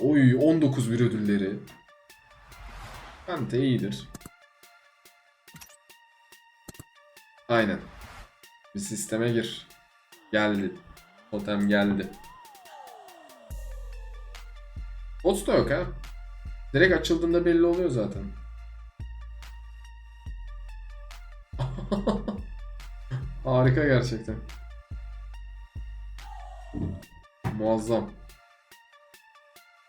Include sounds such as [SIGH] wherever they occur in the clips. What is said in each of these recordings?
Oy 19 bir ödülleri. Kante iyidir. Aynen. Bir sisteme gir. Geldi. Totem geldi. Bots da yok ha. Direkt açıldığında belli oluyor zaten. [LAUGHS] Harika gerçekten. Muazzam.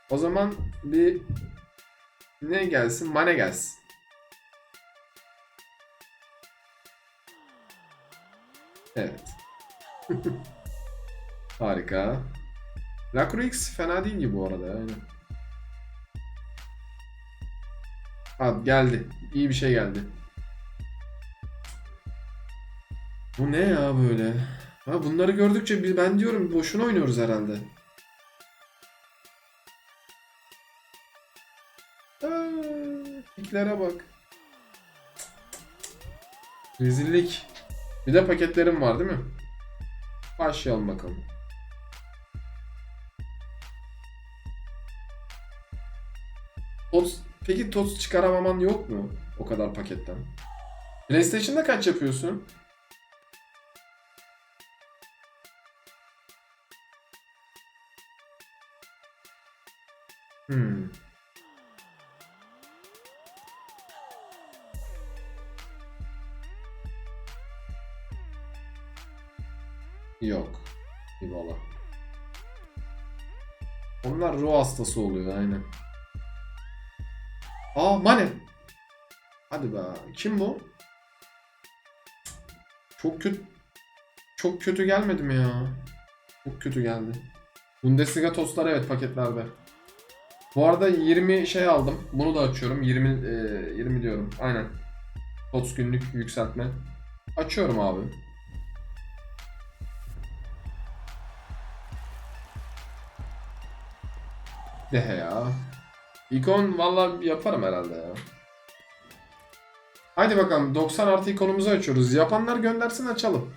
O zaman bir ne gelsin? Mane gelsin. Evet. [LAUGHS] Harika. Lacroix fena değil gibi bu arada yani. Ha geldi. İyi bir şey geldi. Bu ne ya böyle? Ha bunları gördükçe ben diyorum boşuna oynuyoruz herhalde. Piklere bak. Rezillik. Bir de paketlerim var değil mi? Başlayalım bakalım. Tots, peki Tots çıkaramaman yok mu o kadar paketten? PlayStation'da kaç yapıyorsun? Hmm. Yok. Eyvallah. Onlar ruh hastası oluyor aynen. Aa Mane. Hadi be. Kim bu? Çok kötü. Çok kötü gelmedi mi ya? Çok kötü geldi. Bundesliga tostlar evet paketlerde. Bu arada 20 şey aldım. Bunu da açıyorum. 20 e, 20 diyorum. Aynen. Tots günlük yükseltme. Açıyorum abi. Dehe ya. İkon valla yaparım herhalde ya. Haydi bakalım 90 artı ikonumuzu açıyoruz. Yapanlar göndersin açalım.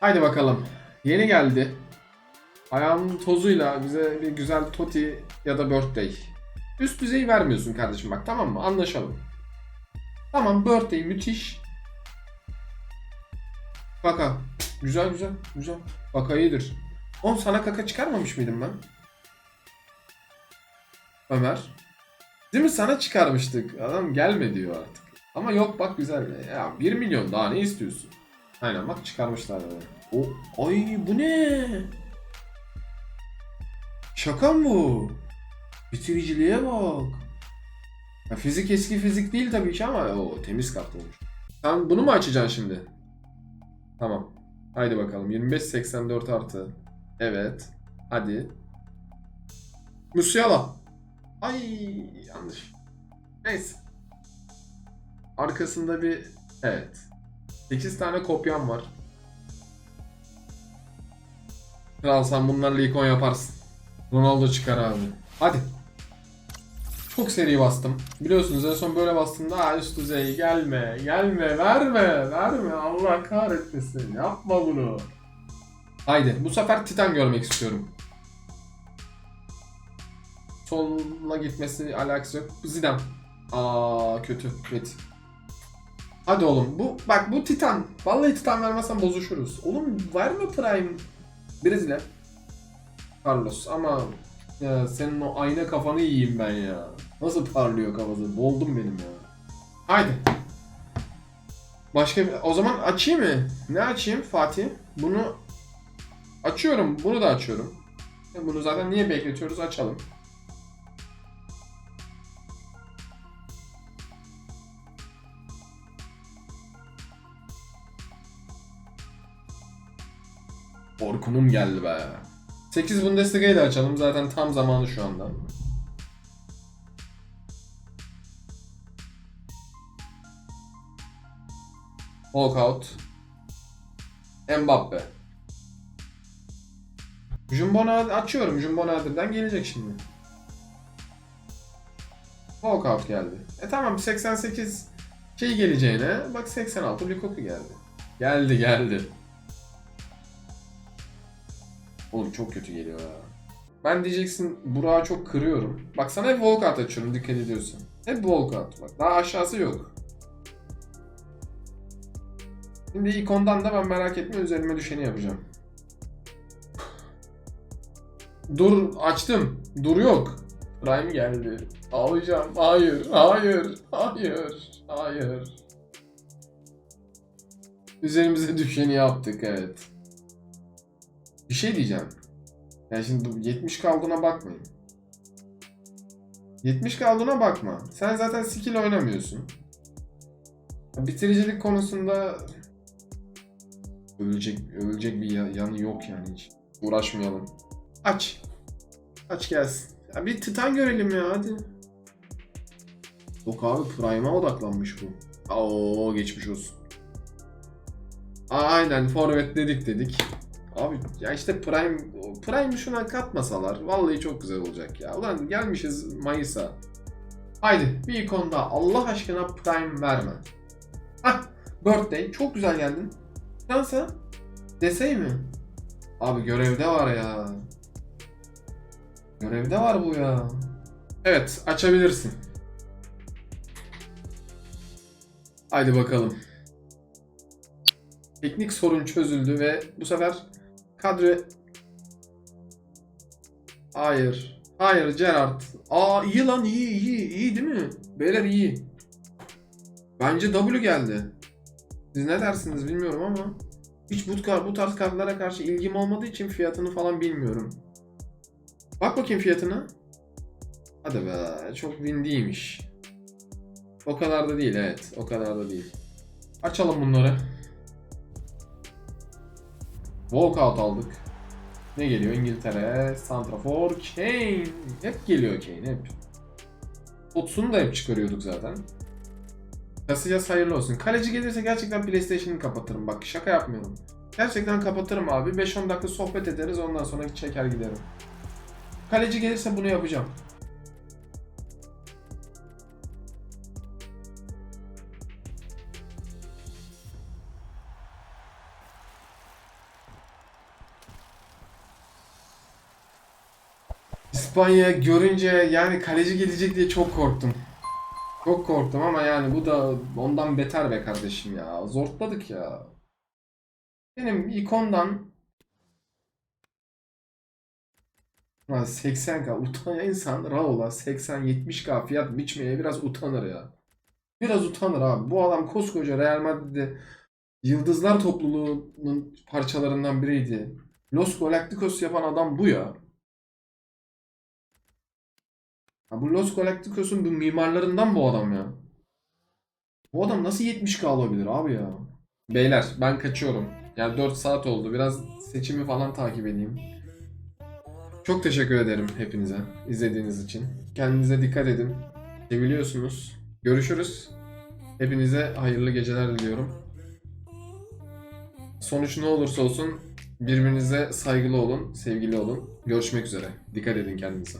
Haydi bakalım. Yeni geldi. Ayağının tozuyla bize bir güzel Toti ya da Birthday. Üst düzey vermiyorsun kardeşim bak tamam mı? Anlaşalım. Tamam Birthday müthiş. Kaka. Güzel güzel güzel. Kaka iyidir. Oğlum sana kaka çıkarmamış mıydım ben? Ömer. Değil mi sana çıkarmıştık. Adam gelme diyor artık. Ama yok bak güzel. Ya 1 milyon daha ne istiyorsun? Aynen bak çıkarmışlar. O ay bu ne? Şaka mı? Bitiriciliğe bak. Ya fizik eski fizik değil tabii ki ama o temiz kart olmuş. Sen bunu mu açacaksın şimdi? Tamam. Haydi bakalım. 25-84 artı. Evet. Hadi. Musiala. Ay yanlış. Neyse. Arkasında bir evet. 8 tane kopyam var. Kral sen bunlarla ikon yaparsın. Ronaldo çıkar abi. Hadi. Çok seri bastım. Biliyorsunuz en son böyle bastığımda Aa, üst düzey gelme, gelme, verme, verme. Allah kahretmesin. Yapma bunu. Haydi bu sefer Titan görmek istiyorum. Sola gitmesi alakası yok. Zidane. Aa kötü. Evet. Hadi oğlum bu bak bu Titan. Vallahi Titan vermezsen bozuşuruz. Oğlum verme Prime. Brezilya. Carlos ama ya senin o ayna kafanı yiyeyim ben ya. Nasıl parlıyor kafası? Boldum benim ya. Haydi. Başka bir... O zaman açayım mı? Ne açayım Fatih? Bunu açıyorum. Bunu da açıyorum. E, Bunu zaten niye bekletiyoruz? Açalım. Orkun'um geldi be. 8 Bundesliga'yı da açalım. Zaten tam zamanı şu anda. Walkout. Mbappe. Jumbo açıyorum. Jumbo Nadir'den gelecek şimdi. Walkout geldi. E tamam 88 şey geleceğine bak 86 Lukaku geldi. Geldi geldi. Oğlum çok kötü geliyor ya. Ben diyeceksin Burak'ı çok kırıyorum. Bak sana hep walkout açıyorum dikkat ediyorsan. Hep walkout. Bak daha aşağısı yok. Şimdi ikondan da ben merak etme üzerime düşeni yapacağım. Dur açtım. Dur yok. Prime geldi. Ağlayacağım. Hayır. Hayır. Hayır. Hayır. Üzerimize düşeni yaptık evet. Bir şey diyeceğim. Yani şimdi bu 70 kaldığına bakmayın. 70 kaldığına bakma. Sen zaten skill oynamıyorsun. Bitiricilik konusunda ölecek ölecek bir ya- yanı yok yani hiç. Uğraşmayalım. Aç. Aç gelsin. Ya bir titan görelim ya hadi. Yok abi Prime'a odaklanmış bu. Oo geçmiş olsun. Aynen forvet dedik dedik. Abi ya işte Prime Prime şuna katmasalar vallahi çok güzel olacak ya. Ulan gelmişiz Mayıs'a. Haydi bir ikon daha. Allah aşkına Prime verme. Hah Birthday çok güzel geldin. Fransa desey mi? Abi görevde var ya. Görevde var bu ya. Evet açabilirsin. Haydi bakalım. Teknik sorun çözüldü ve bu sefer kadro... Hayır. Hayır Gerard. Aa iyi lan iyi iyi iyi değil mi? Beyler iyi. Bence W geldi. Siz ne dersiniz bilmiyorum ama hiç bu, bu tarz kartlara karşı ilgim olmadığı için fiyatını falan bilmiyorum. Bak bakayım fiyatına. Hadi be çok win değilmiş. O kadar da değil evet o kadar da değil. Açalım bunları. Walkout aldık. Ne geliyor? İngiltere, Santrafor, Kane. Hep geliyor Kane hep. Otsunu da hep çıkarıyorduk zaten. Casillas hayırlı olsun. Kaleci gelirse gerçekten PlayStation'ı kapatırım. Bak şaka yapmıyorum. Gerçekten kapatırım abi. 5-10 dakika sohbet ederiz ondan sonra çeker giderim. Kaleci gelirse bunu yapacağım. İspanya görünce yani kaleci gelecek diye çok korktum. Çok korktum ama yani bu da ondan beter be kardeşim ya. Zortladık ya. Benim ikondan Lan 80k utan insan Raul'a 80-70k fiyat biçmeye biraz utanır ya. Biraz utanır abi. Bu adam koskoca Real Madrid'de Yıldızlar topluluğunun parçalarından biriydi. Los Galacticos yapan adam bu ya. Ya bu Los Galacticos'un bu mimarlarından bu adam ya. Bu adam nasıl 70k alabilir abi ya? Beyler ben kaçıyorum. Yani 4 saat oldu. Biraz seçimi falan takip edeyim. Çok teşekkür ederim hepinize izlediğiniz için. Kendinize dikkat edin. Seviliyorsunuz. Görüşürüz. Hepinize hayırlı geceler diliyorum. Sonuç ne olursa olsun birbirinize saygılı olun, sevgili olun. Görüşmek üzere. Dikkat edin kendinize.